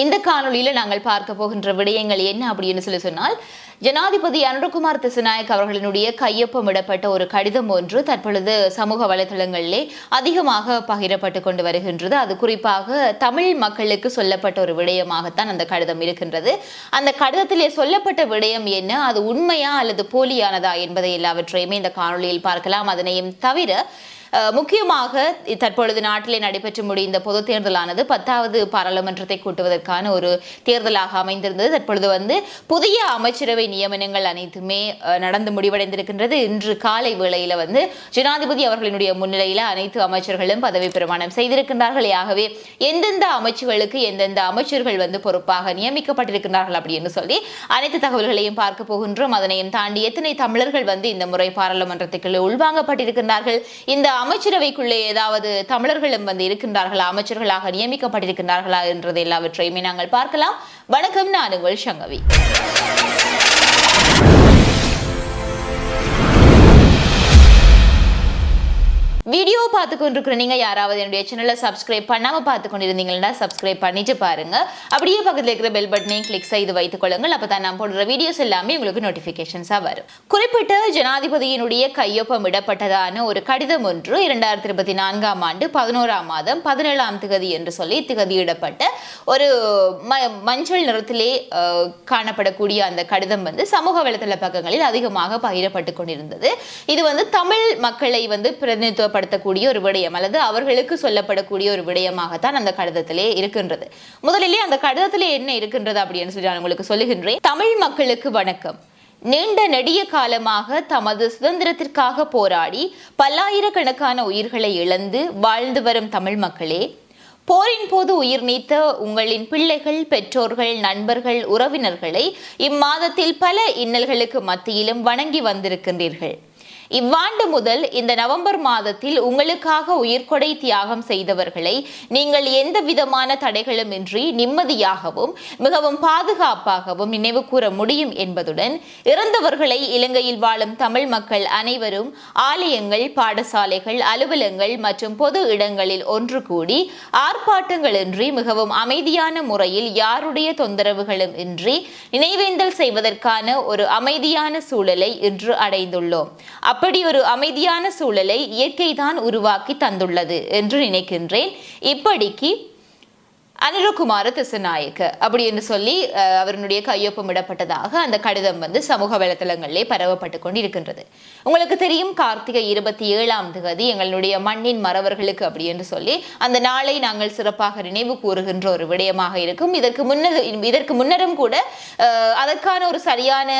இந்த காணொளியில நாங்கள் பார்க்க போகின்ற விடயங்கள் என்ன அப்படின்னு சொல்லி சொன்னால் ஜனாதிபதி அனுரகுமார் திசுநாயக் அவர்களினுடைய கையொப்பமிடப்பட்ட ஒரு கடிதம் ஒன்று தற்பொழுது சமூக வலைதளங்களிலே அதிகமாக பகிரப்பட்டு கொண்டு வருகின்றது. அது குறிப்பாக தமிழ் மக்களுக்கு சொல்லப்பட்ட ஒரு விடயமாகத்தான் அந்த கடிதம் இருக்கின்றது. அந்த கடிதத்திலே சொல்லப்பட்ட விடயம் என்ன? அது உண்மையா அல்லது போலியானதா என்பதை எல்லாவற்றையுமே இந்த காணொளியில் பார்க்கலாம். அதனையும் தவிர முக்கியமாக தற்பொழுது நாட்டிலே நடைபெற்று முடிந்த பொது தேர்தலானது பத்தாவது பாராளுமன்றத்தை கூட்டுவதற்கான ஒரு தேர்தலாக அமைந்திருந்தது. தற்பொழுது வந்து புதிய அமைச்சரவை நியமனங்கள் அனைத்துமே நடந்து முடிவடைந்திருக்கின்றது. இன்று காலை வேளையில வந்து ஜனாதிபதி அவர்களினுடைய முன்னிலையில அனைத்து அமைச்சர்களும் பதவி பிரமாணம் செய்திருக்கின்றார்கள். ஆகவே எந்தெந்த அமைச்சுகளுக்கு எந்தெந்த அமைச்சர்கள் வந்து பொறுப்பாக நியமிக்கப்பட்டிருக்கிறார்கள் அப்படின்னு சொல்லி அனைத்து தகவல்களையும் பார்க்க போகின்றோம். அதனையும் தாண்டி எத்தனை தமிழர்கள் வந்து இந்த முறை பாராளுமன்றத்துக்குள்ளே உள்வாங்கப்பட்டிருக்கிறார்கள் இந்த அமைச்சரவைக்குள்ளே ஏதாவது தமிழர்களும் வந்து இருக்கின்றார்களா? அமைச்சர்களாக நியமிக்கப்பட்டிருக்கின்றார்களா என்றது எல்லாவற்றையுமே நாங்கள் பார்க்கலாம். வணக்கம் நான் உங்கள் சங்கவி. வீடியோ பார்த்து கொண்டிருக்கிற நீங்கள் யாராவது என்னுடைய சேனலை சப்ஸ்கிரைப் பண்ணாமல் பார்த்து கொண்டிருந்தீங்கன்னா சப்ஸ்கிரைப் பண்ணிட்டு பாருங்க. அப்படியே பக்கத்தில் இருக்கிற பெல் பட்டனையும் கிளிக் செய்து வைத்துக் கொள்ளுங்கள். அப்போ தான் நான் போடுற வீடியோஸ் எல்லாமே உங்களுக்கு நோட்டிஃபிகேஷன்ஸாக வரும். குறிப்பிட்ட ஜனாதிபதியினுடைய கையொப்பம் இடப்பட்டதான ஒரு கடிதம் ஒன்று இரண்டாயிரத்தி இருபத்தி நான்காம் ஆண்டு பதினோராம் மாதம் பதினேழாம் திகதி என்று சொல்லி திகதியிடப்பட்ட ஒரு ம- மஞ்சள் நிறத்திலே காணப்படக்கூடிய அந்த கடிதம் வந்து சமூக வலைதள பக்கங்களில் அதிகமாக பகிரப்பட்டு கொண்டிருந்தது. இது வந்து தமிழ் மக்களை வந்து பயன்படுத்தக்கூடிய ஒரு விடயம் அல்லது அவர்களுக்கு சொல்லப்படக்கூடிய ஒரு விடயமாகத்தான் அந்த கடிதத்திலே இருக்கின்றது. முதலிலே அந்த கடிதத்திலே என்ன இருக்கின்றது அப்படின்னு சொல்லி நான் உங்களுக்கு சொல்லுகின்றேன். தமிழ் மக்களுக்கு வணக்கம். நீண்ட நெடிய காலமாக தமது சுதந்திரத்திற்காக போராடி பல்லாயிரக்கணக்கான உயிர்களை இழந்து வாழ்ந்து வரும் தமிழ் மக்களே போரின் போது உயிர் நீத்த உங்களின் பிள்ளைகள் பெற்றோர்கள் நண்பர்கள் உறவினர்களை இம்மாதத்தில் பல இன்னல்களுக்கு மத்தியிலும் வணங்கி வந்திருக்கின்றீர்கள். இவ்வாண்டு முதல் இந்த நவம்பர் மாதத்தில் உங்களுக்காக உயிர்கொடை தியாகம் செய்தவர்களை நீங்கள் எந்த விதமான தடைகளும் இன்றி நிம்மதியாகவும் மிகவும் பாதுகாப்பாகவும் நினைவு கூற முடியும் என்பதுடன் இறந்தவர்களை இலங்கையில் வாழும் தமிழ் மக்கள் அனைவரும் ஆலயங்கள் பாடசாலைகள் அலுவலங்கள் மற்றும் பொது இடங்களில் ஒன்று கூடி ஆர்ப்பாட்டங்களின்றி மிகவும் அமைதியான முறையில் யாருடைய தொந்தரவுகளும் இன்றி நினைவேந்தல் செய்வதற்கான ஒரு அமைதியான சூழலை இன்று அடைந்துள்ளோம். அப்படி ஒரு அமைதியான சூழலை இயற்கை தான் உருவாக்கி தந்துள்ளது என்று நினைக்கின்றேன். இப்படிக்கு அனுரகுமார திசநாயக்க. அப்படி என்று சொல்லி அஹ், அவருடைய கையொப்பமிடப்பட்டதாக அந்த கடிதம் வந்து சமூக வலைத்தளங்களிலே பரவப்பட்டு கொண்டிருக்கின்றது. உங்களுக்கு தெரியும் கார்த்திகை இருபத்தி ஏழாம் தேதி எங்களுடைய மண்ணின் மறவர்களுக்கு அப்படி என்று சொல்லி அந்த நாளை நாங்கள் சிறப்பாக நினைவு கூறுகின்ற ஒரு விடயமாக இருக்கும். இதற்கு முன்னர் இதற்கு முன்னரும் கூட அதற்கான ஒரு சரியான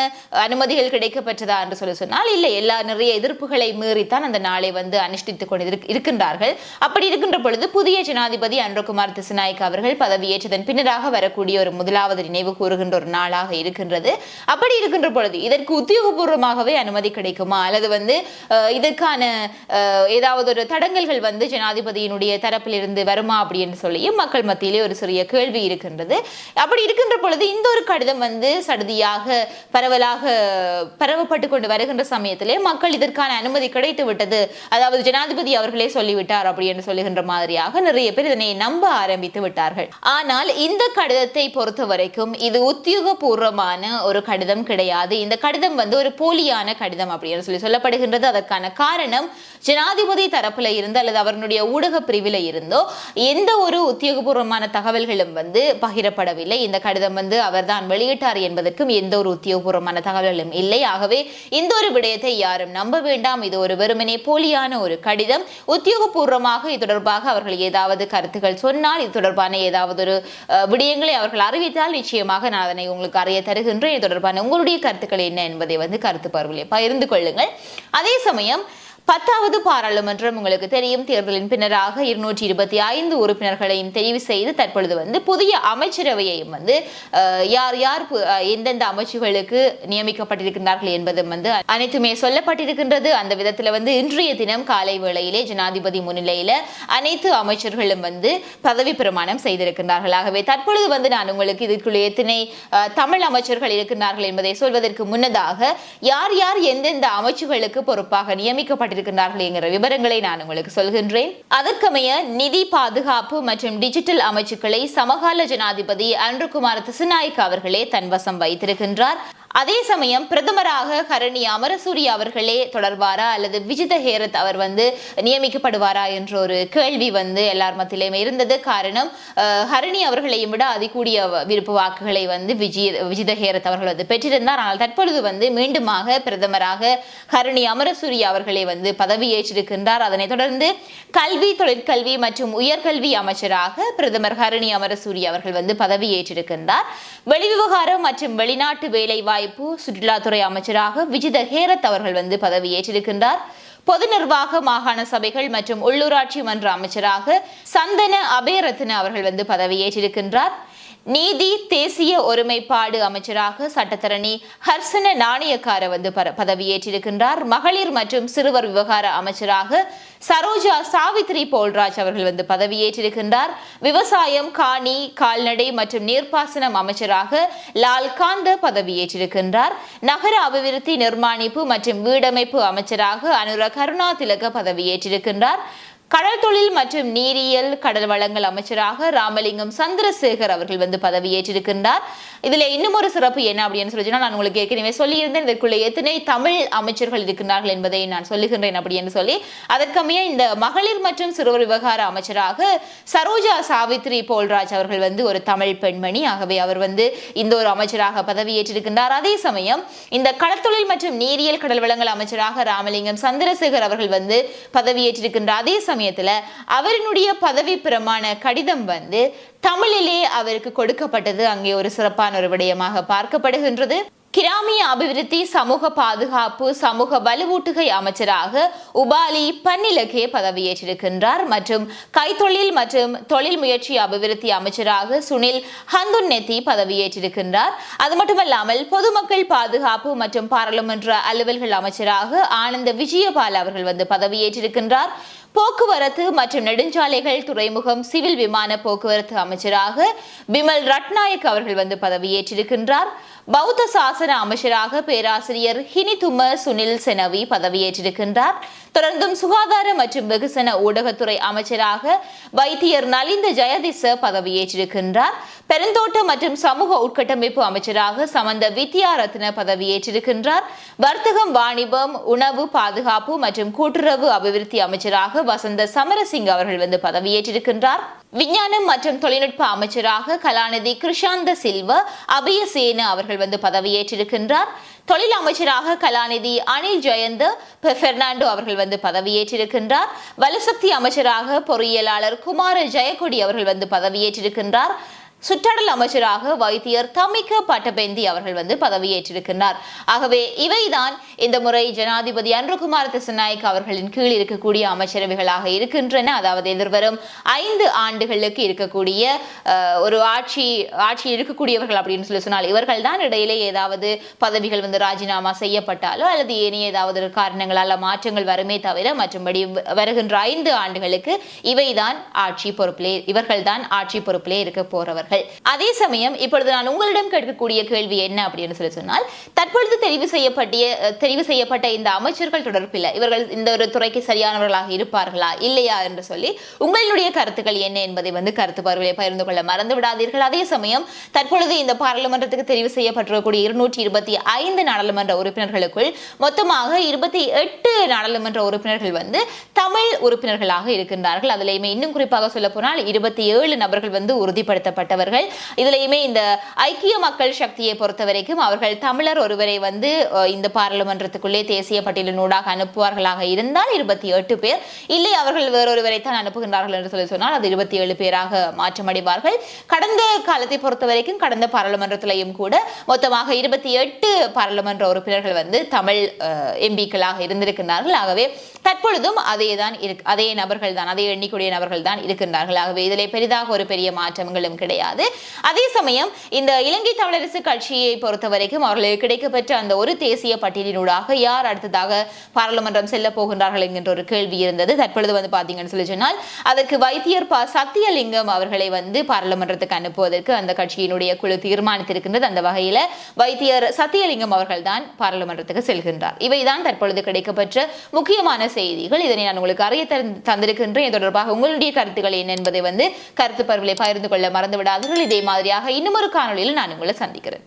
அனுமதிகள் கிடைக்கப்பட்டதா என்று சொல்லி சொன்னால் இல்லை எல்லா நிறைய எதிர்ப்புகளை மீறித்தான் அந்த நாளை வந்து அனுஷ்டித்துக் கொண்டு இருக்கின்றார்கள். அப்படி இருக்கின்ற பொழுது புதிய ஜனாதிபதி அன்றகுமார் திசுநாயக் அவர்கள் அவர்கள் பதவியேற்றதன் பின்னராக வரக்கூடிய ஒரு முதலாவது நினைவு கூறுகின்ற ஒரு நாளாக இருக்கின்றது. அப்படி இருக்கின்ற பொழுது இதற்கு உத்தியோகபூர்வமாகவே அனுமதி கிடைக்குமா? அல்லது வந்து இதற்கான ஏதாவது ஒரு தடங்கல்கள் வந்து ஜனாதிபதியினுடைய தரப்பிலிருந்து வருமா அப்படின்னு சொல்லியும் மக்கள் மத்தியிலே ஒரு சிறிய கேள்வி இருக்கின்றது. அப்படி இருக்கின்ற பொழுது இந்த ஒரு கடிதம் வந்து சடுதியாக பரவலாக பரவப்பட்டு கொண்டு வருகின்ற சமயத்திலே மக்கள் இதற்கான அனுமதி கிடைத்து விட்டது. அதாவது ஜனாதிபதி அவர்களே சொல்லிவிட்டார் அப்படின்னு சொல்லுகின்ற மாதிரியாக நிறைய பேர் இதனை நம்ப ஆரம்பித்து விட்டார்கள். ஆனால் இந்த கடிதத்தை பொறுத்த வரைக்கும் இது உத்தியோகபூர்வமான ஒரு கடிதம் கிடையாது. இந்த கடிதம் வந்து ஒரு போலியான கடிதம் அப்படின்னு சொல்லி சொல்லப்படுகின்றது. அதற்கான காரணம் ஜனாதிபதி தரப்புல இருந்து அல்லது அவருடைய ஊடக பிரிவில் இருந்தோ எந்த ஒரு உத்தியோகபூர்வமான தகவல்களும் வந்து பகிரப்படவில்லை. இந்த கடிதம் வந்து அவர்தான் வெளியிட்டார் என்பதற்கும் எந்த ஒரு உத்தியோகபூர்வமான தகவல்களும் இல்லை. ஆகவே இந்த ஒரு விடயத்தை யாரும் நம்ப வேண்டாம். இது ஒரு வெறுமனே போலியான ஒரு கடிதம். உத்தியோகபூர்வமாக இது தொடர்பாக அவர்கள் ஏதாவது கருத்துக்கள் சொன்னால் இது தொடர்பான ஏதாவது ஒரு விடயங்களை அவர்கள் அறிவித்தால் நிச்சயமாக நான் அதனை உங்களுக்கு அறிய தருகின்றேன். இது தொடர்பான உங்களுடைய கருத்துக்கள் என்ன என்பதை வந்து கருத்து பார்வையை பகிர்ந்து கொள்ளுங்கள். அதே சமயம் பத்தாவது பாராளுமன்றம் உங்களுக்கு தெரியும். தேர்தலின் பின்னராக இருநூற்றி இருபத்தி ஐந்து உறுப்பினர்களையும் தெரிவு செய்து தற்பொழுது வந்து புதிய அமைச்சரவையையும் வந்து யார் யார் எந்தெந்த அமைச்சுகளுக்கு நியமிக்கப்பட்டிருக்கின்றார்கள் என்பதும் வந்து அனைத்துமே சொல்லப்பட்டிருக்கின்றது. அந்த விதத்தில் வந்து இன்றைய தினம் காலை வேளையிலே ஜனாதிபதி முன்னிலையில அனைத்து அமைச்சர்களும் வந்து பதவி பிரமாணம் செய்திருக்கின்றார்கள். ஆகவே தற்பொழுது வந்து நான் உங்களுக்கு இதற்குள்ளே எத்தனை தமிழ் அமைச்சர்கள் இருக்கின்றார்கள் என்பதை சொல்வதற்கு முன்னதாக யார் யார் எந்தெந்த அமைச்சுகளுக்கு பொறுப்பாக நியமிக்கப்பட்ட ஈடுபட்டிருக்கின்றார்கள் என்கிற விவரங்களை நான் உங்களுக்கு சொல்கின்றேன். அதற்கமைய நிதி பாதுகாப்பு மற்றும் டிஜிட்டல் அமைச்சுக்களை சமகால ஜனாதிபதி அன்ருகுமார் திசுநாயக் அவர்களே தன்வசம் வைத்திருக்கின்றார். அதே சமயம் பிரதமராக ஹரணி அமரசூரி அவர்களே தொடர்வாரா அல்லது விஜித ஹேரத் அவர் வந்து நியமிக்கப்படுவாரா என்ற ஒரு கேள்வி வந்து எல்லார் மத்தியிலுமே இருந்தது. காரணம் ஹரணி அவர்களையும் விட அதிகூடிய விருப்பு விருப்ப வாக்குகளை வந்து விஜய விஜித ஹேரத் அவர்கள் வந்து பெற்றிருந்தார். ஆனால் தற்பொழுது வந்து மீண்டுமாக பிரதமராக ஹரணி அமரசூரி அவர்களே வந்து பதவியேற்றிருக்கின்றார் அதனைத் தொடர்ந்து கல்வி தொழிற்கல்வி மற்றும் உயர்கல்வி அமைச்சராக பிரதமர் ஹரணி அமரசூரி அவர்கள் வந்து பதவியேற்றிருக்கின்றார் வெளிவிவகாரம் மற்றும் வெளிநாட்டு வேலைவாய்ப்பு சுற்றுலாத்துறை அமைச்சராக விஜித ஹேரத் அவர்கள் வந்து பதவியேற்றிருக்கின்றார். பொது நிர்வாக மாகாண சபைகள் மற்றும் உள்ளூராட்சி மன்ற அமைச்சராக சந்தன அபேரத்ன அவர்கள் வந்து பதவியேற்றிருக்கின்றார். நீதி தேசிய ஒருமைப்பாடு அமைச்சராக சட்டத்தரணி ஹர்சன நாணயக்கார வந்து பதவியேற்றிருக்கின்றார். மகளிர் மற்றும் சிறுவர் விவகார அமைச்சராக சரோஜா சாவித்ரி போல்ராஜ் அவர்கள் வந்து பதவியேற்றிருக்கின்றார். விவசாயம் காணி கால்நடை மற்றும் நீர்ப்பாசனம் அமைச்சராக லால்காந்த பதவியேற்றிருக்கின்றார். நகர அபிவிருத்தி நிர்மாணிப்பு மற்றும் வீடமைப்பு அமைச்சராக அனுர கருணா திலக பதவியேற்றிருக்கின்றார். கடல் தொழில் மற்றும் நீரியல் கடல் வளங்கள் அமைச்சராக ராமலிங்கம் சந்திரசேகர் அவர்கள் வந்து பதவியேற்றிருக்கின்றார். இதுல இன்னும் ஒரு சிறப்பு என்ன அப்படின்னு சொல்லி நான் உங்களுக்கு ஏற்கனவே சொல்லியிருந்தேன் இதற்குள்ள எத்தனை தமிழ் அமைச்சர்கள் இருக்கின்றார்கள் என்பதை நான் சொல்லுகின்றேன் அப்படி என்று சொல்லி. அதற்கமைய இந்த மகளிர் மற்றும் சிறுவர் விவகார அமைச்சராக சரோஜா சாவித்ரி போல்ராஜ் அவர்கள் வந்து ஒரு தமிழ் பெண்மணி. ஆகவே அவர் வந்து இந்த ஒரு அமைச்சராக பதவியேற்றிருக்கின்றார். அதே சமயம் இந்த கடற்தொழில் மற்றும் நீரியல் கடல் வளங்கள் அமைச்சராக ராமலிங்கம் சந்திரசேகர் அவர்கள் வந்து பதவியேற்றிருக்கின்றார். அதே சமயம் சமயத்தில் அவரினுடைய பதவி பிரமாண கடிதம் வந்து தமிழிலே அவருக்கு கொடுக்கப்பட்டது. அங்கே ஒரு சிறப்பான ஒரு விடயமாக பார்க்கப்படுகின்றது. கிராமிய அபிவிருத்தி சமூக பாதுகாப்பு சமூக வலுவூட்டுகை அமைச்சராக உபாலி பன்னிலகே பதவியேற்றிருக்கின்றார். மற்றும் கைத்தொழில் மற்றும் தொழில் முயற்சி அபிவிருத்தி அமைச்சராக சுனில் ஹந்துன்னெத்தி பதவியேற்றிருக்கின்றார். அது மட்டுமல்லாமல் பொதுமக்கள் பாதுகாப்பு மற்றும் பாராளுமன்ற அலுவல்கள் அமைச்சராக ஆனந்த விஜயபால் அவர்கள் வந்து பதவியேற்றிருக்கின்றார். போக்குவரத்து மற்றும் நெடுஞ்சாலைகள் துறைமுகம் சிவில் விமான போக்குவரத்து அமைச்சராக பிமல் ரட்நாயக் அவர்கள் வந்து பதவியேற்றிருக்கின்றார். பௌத்த சாசன அமைச்சராக பேராசிரியர் ஹினிதும சுனில் செனவி பதவியேற்றிருக்கின்றார். தொடர்ந்தும் சுகாதார மற்றும் வெகுசன ஊடகத்துறை அமைச்சராக வைத்தியர் நலிந்த ஜெயதிச பதவியேற்றிருக்கின்றார். பெருந்தோட்ட மற்றும் சமூக உட்கட்டமைப்பு அமைச்சராக சமந்த வித்யாரத்ன பதவியேற்றிருக்கின்றார் வர்த்தகம் வாணிபம் உணவு பாதுகாப்பு மற்றும் கூட்டுறவு அபிவிருத்தி அமைச்சராக வசந்த சமரசிங் அவர்கள் வந்து பதவியேற்றிருக்கின்றார் விஞ்ஞானம் மற்றும் தொழில்நுட்ப அமைச்சராக கலாநிதி கிருஷாந்த சில்வ அபயசேன அவர்கள் வந்து பதவியேற்றிருக்கின்றார் தொழில் அமைச்சராக கலாநிதி அனில் ஜெயந்த் பெர்னாண்டோ அவர்கள் வந்து பதவியேற்றிருக்கின்றார் வலுசக்தி அமைச்சராக பொறியியலாளர் குமார ஜெயக்கொடி அவர்கள் வந்து பதவியேற்றிருக்கின்றார் சுற்றாடல் அமைச்சராக வைத்தியர் தமிக்க பட்டபெந்தி அவர்கள் வந்து பதவியேற்றிருக்கின்றார். ஆகவே இவைதான் இந்த முறை ஜனாதிபதி அன்ருகுமார் திசநாயக் அவர்களின் கீழ் இருக்கக்கூடிய அமைச்சரவைகளாக இருக்கின்றன. அதாவது எதிர்வரும் ஐந்து ஆண்டுகளுக்கு இருக்கக்கூடிய ஒரு ஆட்சி ஆட்சி இருக்கக்கூடியவர்கள் அப்படின்னு சொல்லி சொன்னால் இவர்கள் தான் இடையிலே ஏதாவது பதவிகள் வந்து ராஜினாமா செய்யப்பட்டாலோ அல்லது ஏனைய ஏதாவது ஒரு காரணங்களால் மாற்றங்கள் வருமே தவிர மற்றும்படி வ- வருகின்ற ஐந்து ஆண்டுகளுக்கு இவைதான் ஆட்சி பொறுப்பிலே இவர்கள்தான் ஆட்சி பொறுப்பிலே இருக்க போறவர்கள். அதே சமயம் இப்பொழுது நான் உங்களிடம் கேட்கக்கூடிய கேள்வி என்ன அப்படின்னு சொல்லி சொன்னால் தற்பொழுது தெரிவு செய்யப்பட்ட தெரிவு செய்யப்பட்ட இந்த அமைச்சர்கள் தொடர்பில் இவர்கள் இந்த ஒரு துறைக்கு சரியானவர்களாக இருப்பார்களா இல்லையா என்று சொல்லி உங்களுடைய கருத்துக்கள் என்ன என்பதை வந்து கருத்து பார்வையை பகிர்ந்து கொள்ள மறந்து விடாதீர்கள். அதே சமயம் தற்பொழுது இந்த பாராளுமன்றத்துக்கு தெரிவு செய்யப்பட்டிருக்கக்கூடிய இருநூற்றி இருபத்தி ஐந்து நாடாளுமன்ற உறுப்பினர்களுக்குள் மொத்தமாக இருபத்தி எட்டு நாடாளுமன்ற உறுப்பினர்கள் வந்து தமிழ் உறுப்பினர்களாக இருக்கின்றார்கள். அதிலேயுமே இன்னும் குறிப்பாக சொல்ல போனால் இருபத்தி ஏழு நபர்கள் வந்து அவர்கள். இதிலேயுமே இந்த ஐக்கிய மக்கள் சக்தியை பொறுத்த வரைக்கும் அவர்கள் தமிழர் ஒருவரை வந்து இந்த பாராளுமன்றத்துக்குள்ளே தேசிய பட்டியலினூடாக அனுப்புவார்களாக இருந்தால் இருபத்தி எட்டு பேர். இல்லை அவர்கள் வேறொருவரை தான் அனுப்புகின்றார்கள் என்று சொல்லி சொன்னால் அது இருபத்தி ஏழு பேராக மாற்றமடைவார்கள். கடந்த காலத்தை பொறுத்த வரைக்கும் கடந்த பாராளுமன்றத்திலையும் கூட மொத்தமாக இருபத்தி எட்டு பாராளுமன்ற உறுப்பினர்கள் வந்து தமிழ் எம்பிக்களாக இருந்திருக்கின்றார்கள். ஆகவே தற்பொழுதும் அதே தான் இரு அதே நபர்கள் தான் அதே எண்ணிக்கூடிய நபர்கள் தான் இருக்கின்றார்கள். ஆகவே இதிலே பெரிதாக ஒரு பெரிய மாற்றங்களும் கிடையாது. முடியாது அதே சமயம் இந்த இலங்கை தமிழரசு கட்சியை பொறுத்த வரைக்கும் அவர்களுக்கு கிடைக்கப்பெற்ற அந்த ஒரு தேசிய பட்டியலினூடாக யார் அடுத்ததாக பாராளுமன்றம் செல்ல போகின்றார்கள் என்கின்ற ஒரு கேள்வி இருந்தது. தற்பொழுது வந்து பாத்தீங்கன்னு சொல்லி சொன்னால் அதற்கு வைத்தியர் ப. சத்தியலிங்கம் அவர்களை வந்து பாராளுமன்றத்துக்கு அனுப்புவதற்கு அந்த கட்சியினுடைய குழு தீர்மானித்திருக்கின்றது. அந்த வகையில வைத்தியர் சத்தியலிங்கம் அவர்கள் தான் பாராளுமன்றத்துக்கு செல்கின்றார். இவைதான் தற்பொழுது கிடைக்கப்பெற்ற முக்கியமான செய்திகள். இதனை நான் உங்களுக்கு அறிய தந்திருக்கின்றேன். இது தொடர்பாக உங்களுடைய கருத்துக்கள் என்ன என்பதை வந்து கருத்து பருவிலை பகிர்ந்து கொள்ள மறந்து விடாதீர்கள் இதே மாதிரியாக இன்னும் ஒரு காணொலியில் நான் உங்களை சந்திக்கிறேன்.